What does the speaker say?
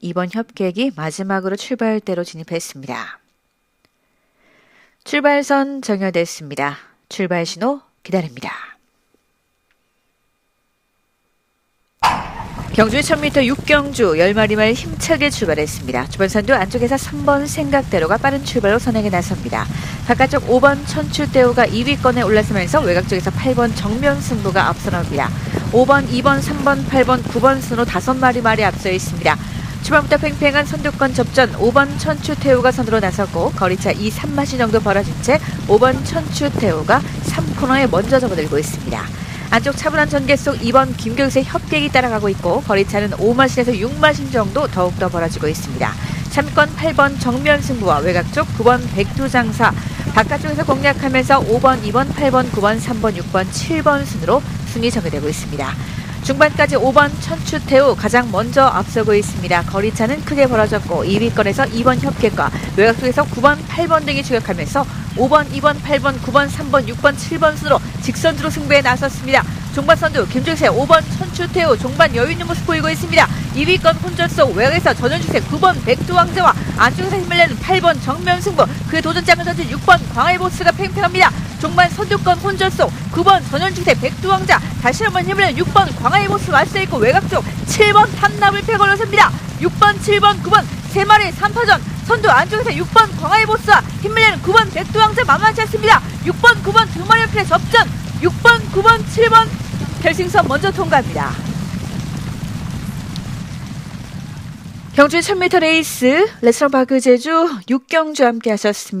이번 협객이 마지막으로 출발대로 진입했습니다. 출발선 정여됐습니다. 출발 신호 기다립니다. 경주 1000m 6경주 10마리 말 힘차게 출발했습니다. 주변선도 안쪽에서 3번 생각대로가 빠른 출발로 선행에 나섭니다. 바깥쪽 5번 천추대우가 2위권에 올라서면서 외곽 쪽에서 8번 정면 승부가 앞서 나옵니다. 5번, 2번, 3번, 8번, 9번 순으로 5마리 말이 앞서 있습니다. 초반부터 팽팽한 선두권 접전 5번 천추태우가 선두로 나섰고 거리차 2, 3마시 정도 벌어진 채 5번 천추태우가 3코너에 먼저 접어들고 있습니다. 안쪽 차분한 전개 속 2번 김경수의 협객이 따라가고 있고 거리차는 5마신에서 6마신 정도 더욱더 벌어지고 있습니다. 3권 8번 정면 승부와 외곽 쪽 9번 백두장사 바깥쪽에서 공략하면서 5번, 2번, 8번, 9번, 3번, 6번, 7번 순으로 순위 정해되고 있습니다. 중반까지 5번 천추태우 가장 먼저 앞서고 있습니다. 거리차는 크게 벌어졌고 2위권에서 2번 협객과 외곽 쪽에서 9번, 8번 등이 추격하면서 5번, 2번, 8번, 9번, 3번, 6번, 7번 순으로 직선주로 승부에 나섰습니다. 종반 선두 김종세 5번 천추태우 종반 여유 있는 모습 보이고 있습니다. 2위권 혼전 속 외곽에서 전현주세 9번 백두왕자와 안쪽에서 힘을 내는 8번 정면승부 그의 도전장을 던진 6번 광해보스가 팽팽합니다. 종반 선두권 혼전 속 9번 전현주세 백두왕자 다시 한번 힘을 내는 6번 광해보스 맞서 있고 외곽 쪽 7번 탐납을 펴걸어섭니다. 6번 7번 9번 세 마리 3파전 선두 안쪽에서 6번 광해보스와 힘을 내는 9번 백두왕자 만만치 않습니다. 6번 9번 두 마리 옆에 접전 6번 9번 7번 결승선 먼저 통과합니다. 경주 1000m 레이스 레스터 바그 제주 6경주 함께 하셨습니다.